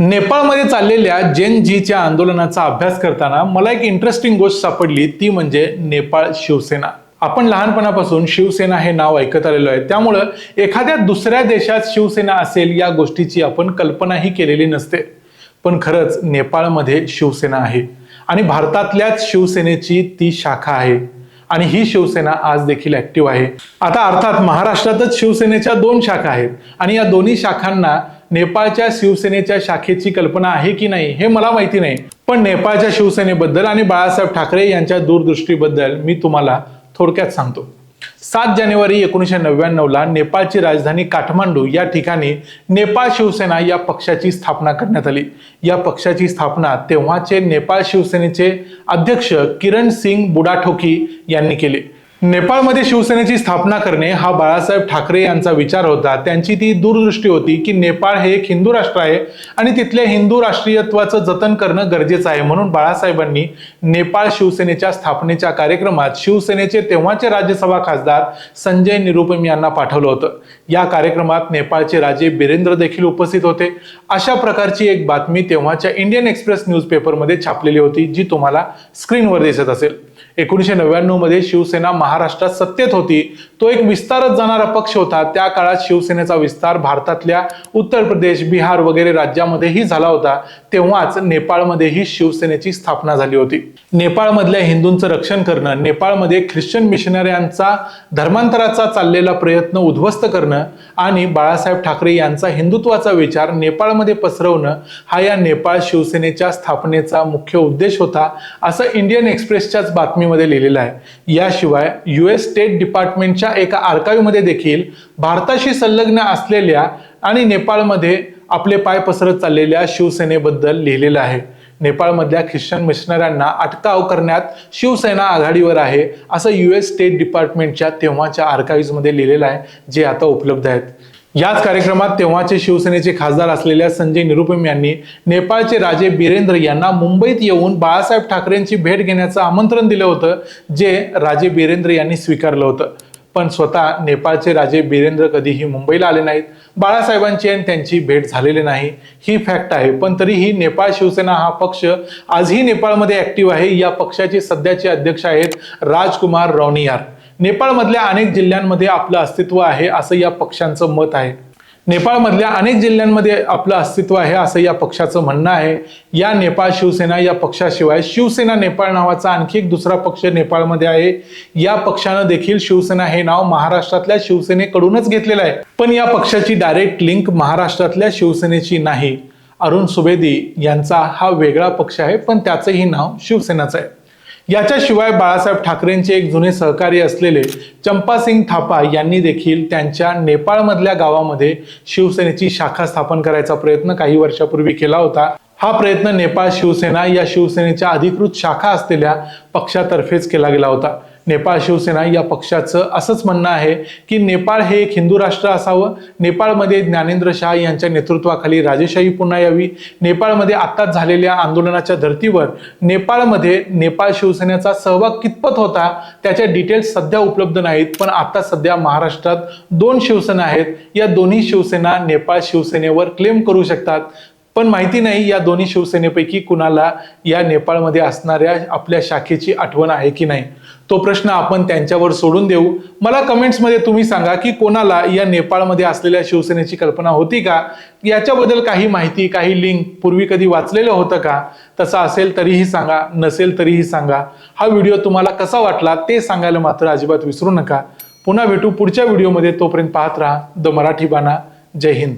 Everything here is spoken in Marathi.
नेपाळमध्ये चाललेल्या जेन जीच्या आंदोलनाचा अभ्यास करताना मला एक इंटरेस्टिंग गोष्ट सापडली. ती म्हणजे नेपाळ शिवसेना. आपण लहानपणापासून शिवसेना हे नाव ऐकत आलेलो आहे. त्यामुळं एखाद्या दुसऱ्या देशात शिवसेना असेल या गोष्टीची आपण कल्पनाही केलेली नसते. पण खरंच नेपाळमध्ये शिवसेना आहे. आणि भारतातल्याच शिवसेनेची ती शाखा आहे. आणि ही शिवसेना आज देखील ऍक्टिव्ह आहे. आता अर्थात महाराष्ट्रातच शिवसेनेच्या दोन शाखा आहेत. आणि या दोन्ही शाखांना नेपाळच्या शिवसेनेच्या शाखेची कल्पना आहे की नाही हे मला माहिती नाही. पण नेपाळच्या शिवसेनेबद्दल आणि बाळासाहेब ठाकरे यांच्या दूरदृष्टीबद्दल मी तुम्हाला थोडक्यात सांगतो. सात जानेवारी एकोणीसशे नव्याण्णवला नेपाळची राजधानी काठमांडू या ठिकाणी नेपाळ शिवसेना या पक्षाची स्थापना करण्यात आली. या पक्षाची स्थापना तेव्हाचे नेपाळ शिवसेनेचे अध्यक्ष किरण सिंग बुडाठोकी यांनी केली. नेपाळमध्ये शिवसेनेची स्थापना करणे हा बाळासाहेब ठाकरे यांचा विचार होता. त्यांची ती दूरदृष्टी होती की नेपाळ हे एक हिंदू राष्ट्र आहे आणि तिथल्या हिंदू राष्ट्रीयत्वाचं जतन करणं गरजेचं आहे. म्हणून बाळासाहेबांनी नेपाळ शिवसेनेच्या स्थापनेच्या कार्यक्रमात शिवसेनेचे तेव्हाचे राज्यसभा खासदार संजय निरुपम यांना पाठवलं होतं. या कार्यक्रमात नेपाळचे राजे बिरेंद्र देखील उपस्थित होते. अशा प्रकारची एक बातमी तेव्हाच्या इंडियन एक्सप्रेस न्यूजपेपरमध्ये छापलेली होती जी तुम्हाला स्क्रीनवर दिसत असेल. एकोणीसशे नव्याण्णवमध्ये शिवसेना महाराष्ट्रात सत्तेत होती. तो एक विस्तारत जाणारा पक्ष होता. त्या काळात शिवसेनेचा विस्तार भारतातल्या उत्तर प्रदेश बिहार वगैरे राज्यामध्येही झाला होता. तेव्हाच नेपाळमध्येही शिवसेनेची स्थापना झाली होती. नेपाळमधल्या हिंदूंचं रक्षण करणं नेपाळमध्ये ख्रिश्चन मिशनऱ्यांचा धर्मांतराचा चाललेला प्रयत्न उद्ध्वस्त करणं आणि बाळासाहेब ठाकरे यांचा हिंदुत्वाचा विचार नेपाळमध्ये पसरवणं हा या नेपाळ शिवसेनेच्या स्थापनेचा मुख्य उद्देश होता असं इंडियन एक्सप्रेसच्याच बातमीमध्ये लिहिलेलं आहे. याशिवाय यू एस स्टेट डिपार्टमेंटच्या एका आर्काईव्हमध्ये देखील भारताशी संलग्न असलेल्या आणि नेपाळमध्ये आपले पाय पसरत चाललेल्या शिवसेनेबद्दल लिहिलेलं आहे. नेपाळमधल्या ख्रिश्चन मिशनऱ्यांना अटकाव करण्यात शिवसेना आघाडीवर आहे असं यू एस स्टेट डिपार्टमेंटच्या तेव्हाच्या आर्काईव्हमध्ये लिहिलेलं आहे जे आता उपलब्ध आहेत. याच कार्यक्रमात तेव्हाचे शिवसेनेचे खासदार असलेल्या संजय निरुपम यांनी नेपाळचे राजे बिरेंद्र यांना मुंबईत येऊन बाळासाहेब ठाकरेंची भेट घेण्याचं आमंत्रण दिलं होतं जे राजे बिरेंद्र यांनी स्वीकारलं होतं. पण स्वतः नेपाळचे राजे बिरेंद्र कधीही मुंबईला आले नाहीत. बाळासाहेबांची आणि त्यांची भेट झालेली नाही ही फॅक्ट आहे. पण तरीही नेपाळ शिवसेना हा पक्ष आजही नेपाळमध्ये ऍक्टिव्ह आहे. या पक्षाचे सध्याचे अध्यक्ष आहेत राजकुमार रौनियार. नेपाळमधल्या अनेक जिल्ह्यांमध्ये आपलं अस्तित्व आहे असं या पक्षांचं मत आहे. नेपाळमधल्या अनेक जिल्ह्यांमध्ये आपलं अस्तित्व आहे असं या पक्षाचं म्हणणं आहे. या नेपाळ शिवसेना या पक्षाशिवाय शिवसेना नेपाळ नावाचा आणखी एक दुसरा पक्ष नेपाळमध्ये आहे. या पक्षानं देखील शिवसेना हे नाव महाराष्ट्रातल्या शिवसेनेकडूनच घेतलेलं आहे. पण या पक्षाची डायरेक्ट लिंक महाराष्ट्रातल्या शिवसेनेची नाही. अरुण सुबेदी यांचा हा वेगळा पक्ष आहे पण त्याचंही नाव शिवसेनाचं आहे. याच्याशिवाय बाळासाहेब ठाकरेंचे एक जुने सहकारी असलेले चंपासिंग थापा यांनी देखील त्यांच्या नेपाळमधल्या गावामध्ये शिवसेनेची शाखा स्थापन करायचा प्रयत्न काही वर्षापूर्वी केला होता. हा प्रयत्न नेपाळ शिवसेना या शिवसेनेच्या अधिकृत शाखा असलेल्या पक्षातर्फेच केला गेला होता. नेपाळ शिवसेना या पक्षाचं असंच म्हणणं आहे की नेपाळ हे एक हिंदू राष्ट्र असावं. नेपाळमध्ये ज्ञानेंद्र शाह यांच्या नेतृत्वाखाली राजेशाही पुन्हा यावी. नेपाळमध्ये आत्ताच झालेल्या आंदोलनाच्या धर्तीवर नेपाळमध्ये नेपाळ शिवसेनेचा सहभाग कितपत होता त्याच्या डिटेल्स सध्या उपलब्ध नाहीत. पण आता सध्या महाराष्ट्रात दोन शिवसेना आहेत. या दोन्ही शिवसेना नेपाळ शिवसेनेवर क्लेम करू शकतात. पण माहिती नाही या दोन्ही शिवसेनेपैकी कुणाला या नेपाळमध्ये असणाऱ्या आपल्या शाखेची आठवण आहे की नाही? तो प्रश्न आपण त्यांच्यावर सोडून देऊ. मला कमेंट्समध्ये तुम्ही सांगा की कोणाला या नेपाळमध्ये असलेल्या शिवसेनेची कल्पना होती का? याच्याबद्दल काही माहिती काही लिंक पूर्वी कधी वाचलेलं होतं का? तसं असेल तरीही सांगा नसेल तरीही सांगा. हा व्हिडिओ तुम्हाला कसा वाटला ते सांगायला मात्र अजिबात विसरू नका. पुन्हा भेटू पुढच्या व्हिडिओमध्ये. तोपर्यंत पाहत राहा द मराठी बाणा. जय हिंद.